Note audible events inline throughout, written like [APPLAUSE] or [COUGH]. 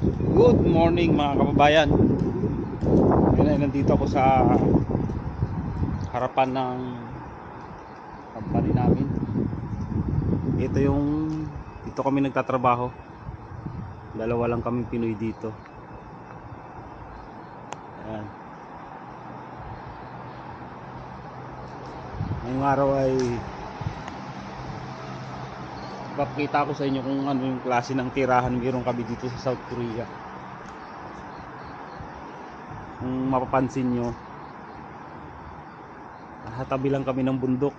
Good morning mga kababayan. Ngayon ay nandito ako sa harapan ng company namin. Ito yung dito kami nagtatrabaho. Dalawa lang kami Pinoy dito. Ayan. Ngayong araw ay Ipapakita ko sa inyo kung ano yung klase ng tirahan meron kami dito sa South Korea. Kung mapapansin nyo, hatabi lang kami ng bundok.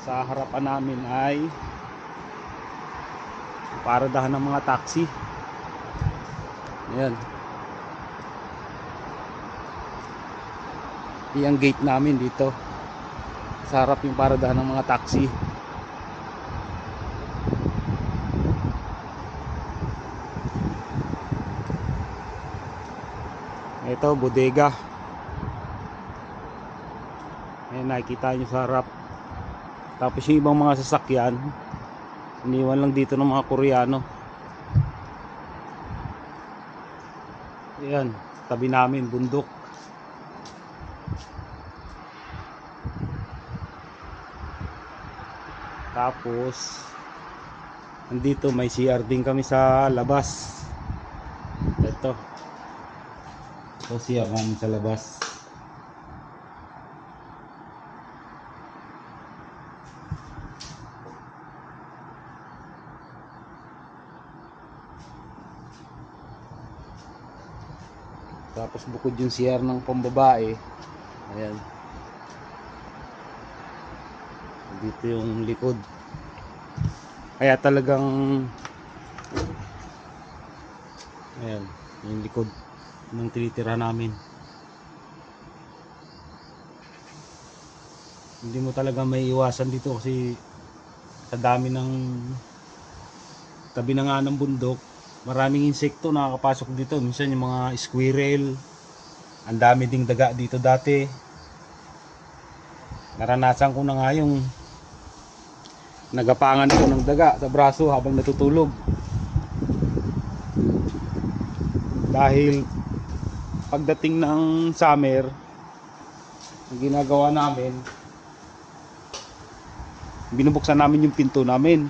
Sa harapan namin ay paradahan ng mga taxi. Ayan. Yung gate namin dito. Sa harap yung paradahan ng mga taxi. Ito, bodega. Ayan, nakikita nyo sa harap. Tapos yung ibang mga sasakyan, iniwan lang dito ng mga Koreano. Ayan, tabi namin, bundok. Tapos andito may CR din kami sa labas. Ito. Ito CR namin sa labas. Tapos bukod yung CR ng pambabae. Ayan. Dito yung likod. Kaya talagang Ayan, yung likod ng tinitira namin. Hindi mo talaga may iwasan dito kasi sa dami ng tabi na nga ng bundok, maraming insekto nakakapasok dito. Minsan yung mga squirrel, ang dami ding daga dito dati. Naranasan ko na nga yung nagapangan ko ng daga sa braso habang natutulog. Dahil pagdating ng summer ang ginagawa namin binubuksan namin yung pinto namin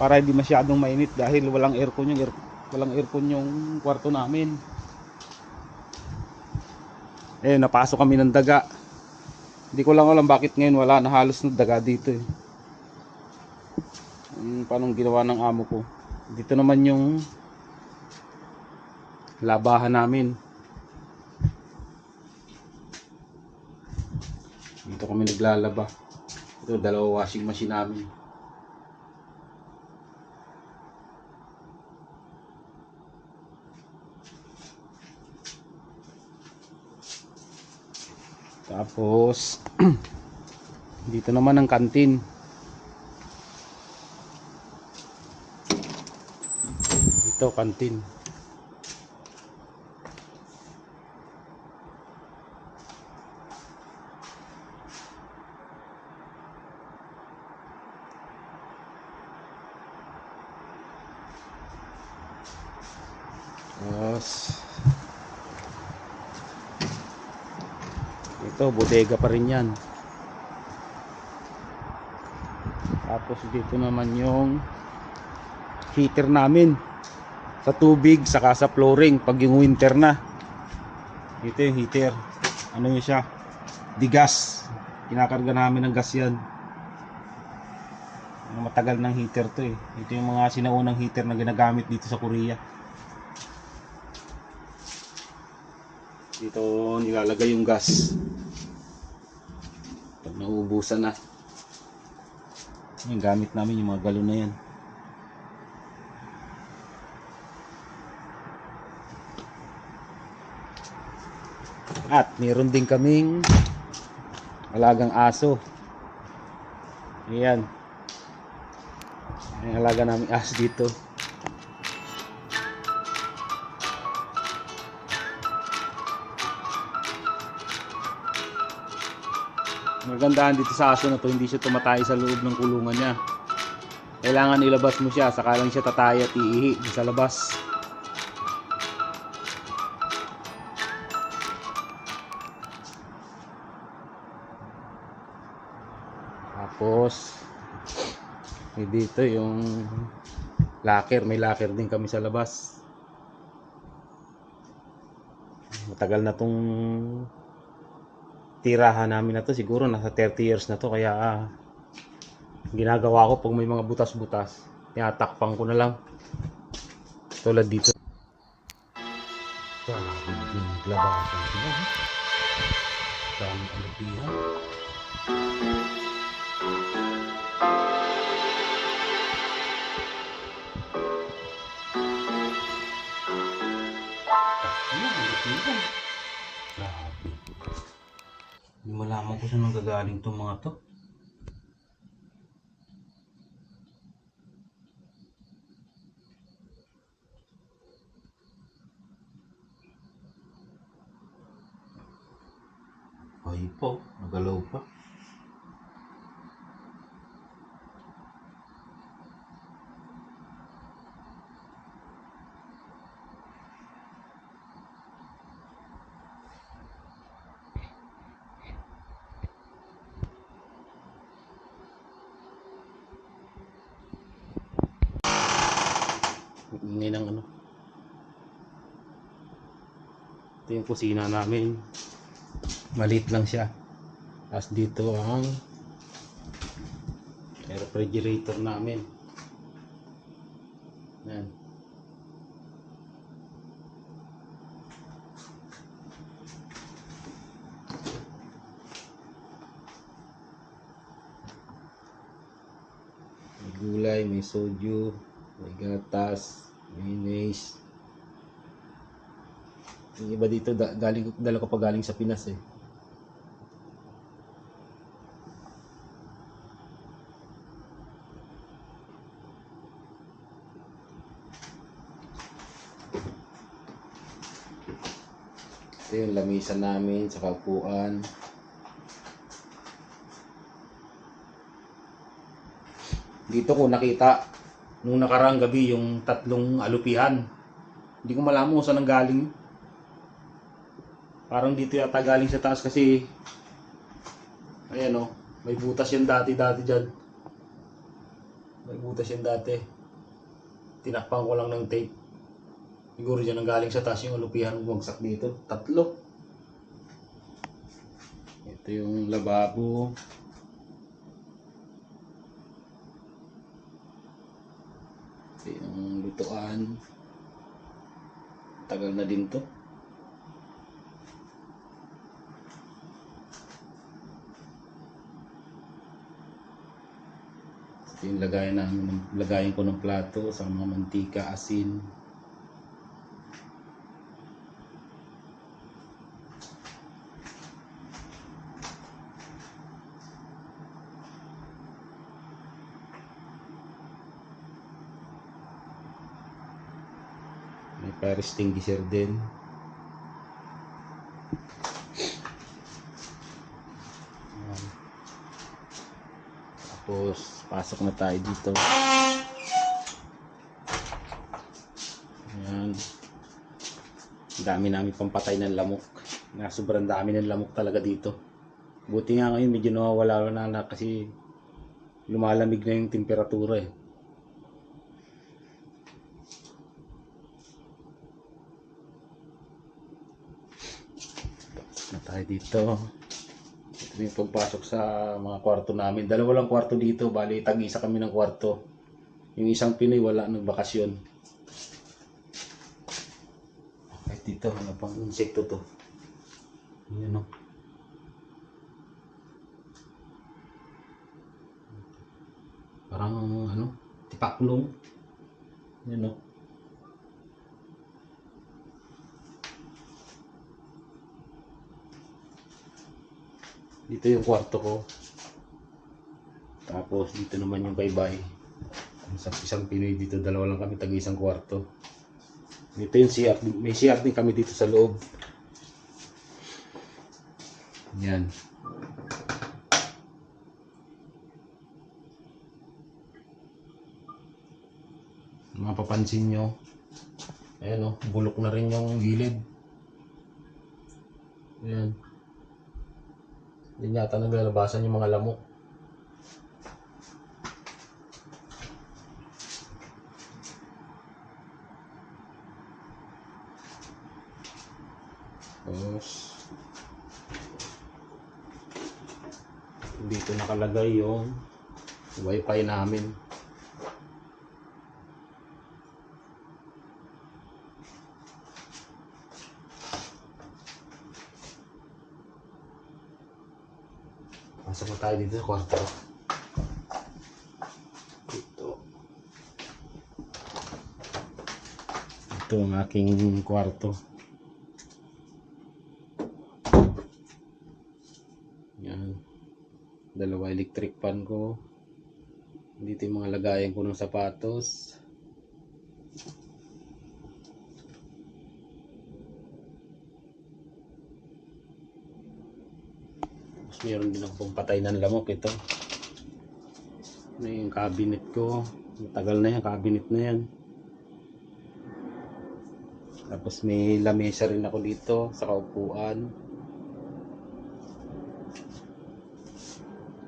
para hindi masyadong mainit dahil walang aircon yung air, walang aircon yung kwarto namin. Eh napasok kami ng daga. Hindi ko lang alam bakit ngayon wala na halos na daga dito eh yung paanong ginawa ng amo ko. Dito naman yung labahan namin. Dito kami naglalaba. Ito dalawa washing machine namin. Tapos [CLEARS THROAT] dito naman ang kantin Ito, kantin. Tapos, ito, bodega pa rin yan. Tapos dito naman yung heater namin sa tubig saka sa flooring pag yung winter na. Ito yung heater. Ano yun siya? Digas kinakarga namin ng gas yan. Matagal ng heater to eh. Ito yung mga sinaunang heater na ginagamit dito sa Korea. Dito nilalagay yung gas. Pag nauubusan na. Yung gamit namin yung mga galon na yan At meron din kaming alagang aso. Ayan. Ang alaga namin aso dito. Magandaan dito sa aso na to, hindi siya tumatay sa loob ng kulungan niya. Kailangan ilabas mo siya, saka lang siya tataya at iihi sa labas. Tapos, may dito yung locker. May locker din kami sa labas. Matagal na tong tirahan namin na to. Siguro nasa 30 years na to. Kaya ah, ginagawa ko pag may mga butas-butas. Tinatakpan ko na lang. Tulad dito. Grabe din labasan sila. ha? Dami saan nanggagaling tong mga to. Ay po, nagalaw pa. Ingay ng ano. Ito yung kusina namin. Maliit lang siya. Tapos dito ang refrigerator namin. Yan. Gulay, may soju, may gatas, mayonnaise. Yung iba dito, da- galing, dala ko pa galing sa Pinas eh. Ito yung lamisa namin sa kapuan. Dito ko nakita nung nakarang gabi yung tatlong alupihan. Hindi ko malaman kung saan ang galing. Parang dito yata galing sa taas kasi ayan o, may butas yan dati dati dyan. May butas yan dati. Tinakpan ko lang ng tape. Siguro dyan ang galing sa taas yung alupihan bumagsak dito. Tatlo. Ito yung lababo. Yung lutuan. Tagal na din to. Ito yung lagayan namin, lagayan ko ng plato sa mga mantika, asin. May fire extinguisher din. Ayan. Tapos, pasok na tayo dito. Ayan. Dami namin pampatay ng lamok. Na sobrang dami ng lamok talaga dito. Buti nga ngayon medyo nawawala na na kasi lumalamig na yung temperatura eh. Na tayo dito. Ito yung pagpasok sa mga kwarto namin. Dalawa lang kwarto dito, bali tag-isa kami ng kwarto. Yung isang Pinoy wala ng bakasyon. Kahit dito, ano pang insekto to? Yan o. Parang ano, tipaklong. Yan o. Dito yung kwarto ko. Tapos dito naman yung baybay. Isang, isang Pinoy dito, dalawa lang kami taga isang kwarto. Dito yung CR, may CR din kami dito sa loob. Yan. Mapapansin nyo, ayan o, bulok na rin yung gilid. Ayan hindi yata naglalabasan yung mga lamok tapos dito nakalagay yung wifi namin Pasok na tayo dito sa kwarto. Ito. Ito ang aking kwarto. Yan. Dalawa electric fan ko. Dito yung mga lagayan ko ng sapatos. Meron din akong patay ng lamok ito. Yung cabinet ko. Matagal na yan, cabinet na yan. Tapos may lamesa rin ako dito sa kaupuan.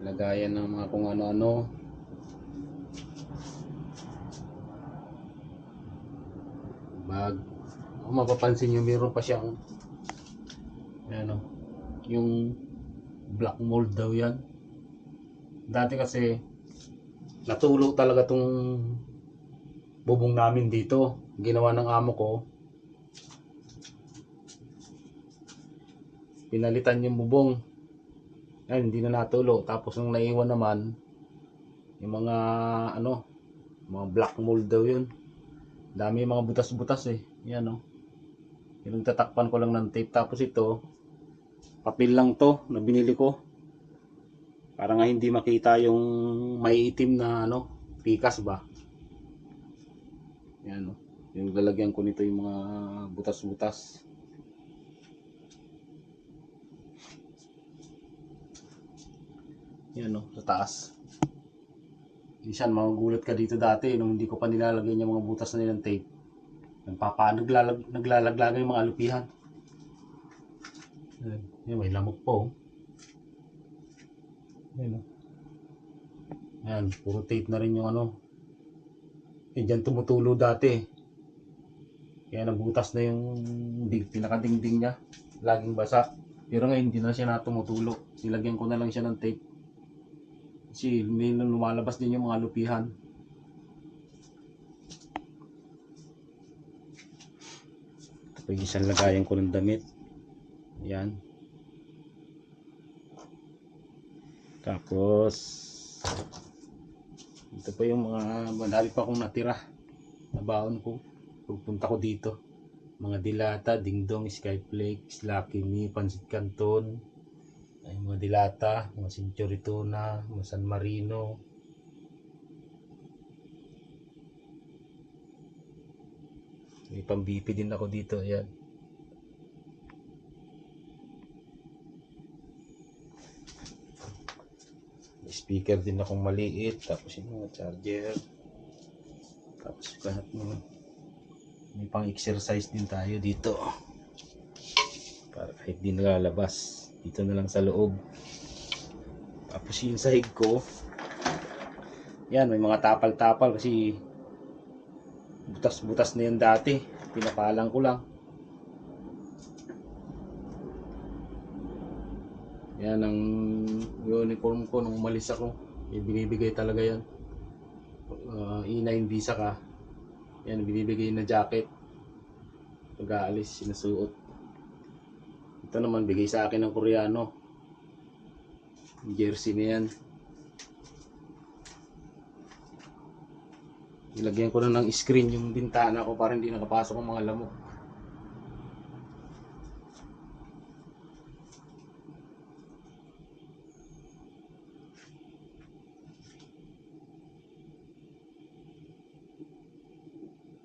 Lagayan ng mga kung ano-ano. Bag. Kung mapapansin nyo, meron pa siyang ano, yung black mold daw yan. Dati kasi natulog talaga tong bubong namin dito. Ginawa ng amo ko. Pinalitan yung bubong. Ay, hindi na natulo. Tapos nung naiwan naman, yung mga ano, mga black mold daw yun. Dami mga butas-butas eh. Yan oh. Yung tatakpan ko lang ng tape. Tapos ito, papel lang to na binili ko. Para nga hindi makita yung may itim na ano, pikas ba. Yan oh. Yung lalagyan ko nito yung mga butas-butas. Yan oh, sa taas. Minsan magugulat ka dito dati nung hindi ko pa nilalagay yung mga butas na nilang tape. Nagpapa, naglalag, naglalaglag yung mga alupihan. Yan, yan, may lamok po. Yan, oh. Yan, puro tape na rin yung ano. Yan, dyan tumutulo dati. Kaya nabutas na yung dig, pinakadingding niya. Laging basa. Pero ngayon, hindi na siya na tumutulo. Nilagyan ko na lang siya ng tape. Kasi may lumalabas din yung mga lupihan. Ito po yung isang lagayan ko ng damit. Yan. Tapos, ito pa yung mga madami pa akong natira na baon ko. Pagpunta ko dito. Mga dilata, dingdong, skyflakes, lucky me, pansit canton, ay mga dilata, mga century tuna, mga San Marino. May pambipi din ako dito, ayan. Speaker din akong maliit, tapos yung mga charger. Tapos lahat mo. May pang exercise din tayo dito. Para kahit di nalalabas dito na lang sa loob tapos yung sahig ko yan may mga tapal-tapal kasi butas-butas na yan dati pinapalang ko lang yan ang uniform ko nung umalis ako may binibigay talaga yan uh, E9 visa ka yan binibigay na jacket pag aalis sinusuot ito naman bigay sa akin ng Koreano. Jersey na yan. Ilagyan ko na ng screen yung bintana ko para hindi nakapasok ang mga lamok.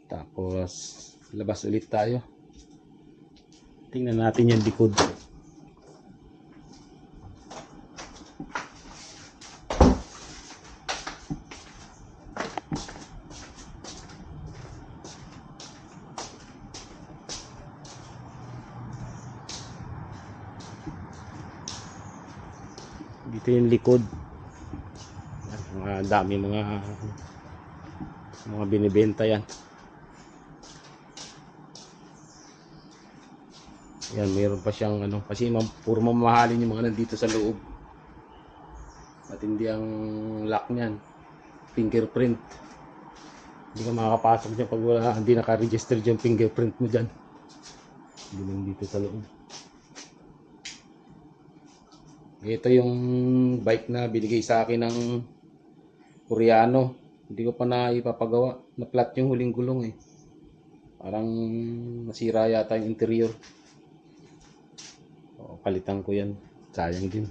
Tapos, labas ulit tayo. Tingnan natin yung likod. dito yung likod mga dami mga mga binibenta yan Yan, mayroon pa siyang ano, kasi mam, puro mamahalin yung mga nandito sa loob. At hindi ang lock niyan. Fingerprint. Hindi ka makakapasok dyan pag wala, hindi naka-register yung fingerprint mo dyan. Lang dito sa loob. Ito yung bike na binigay sa akin ng Koreano. Hindi ko pa na ipapagawa. Na-flat yung huling gulong eh. Parang nasira yata yung interior. O, palitan ko yan. Sayang din.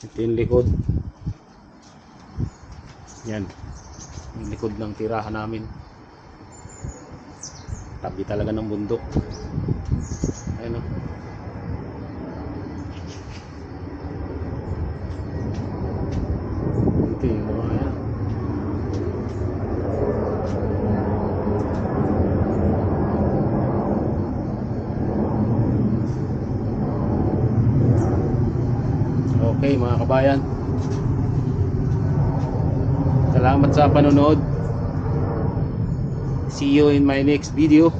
Ito yung likod. Yan. Yung likod ng tirahan namin. Tabi talaga ng bundok. Ayun o. Ito yung mga yan. Okay mga kabayan. Salamat sa panonood. See you in my next video.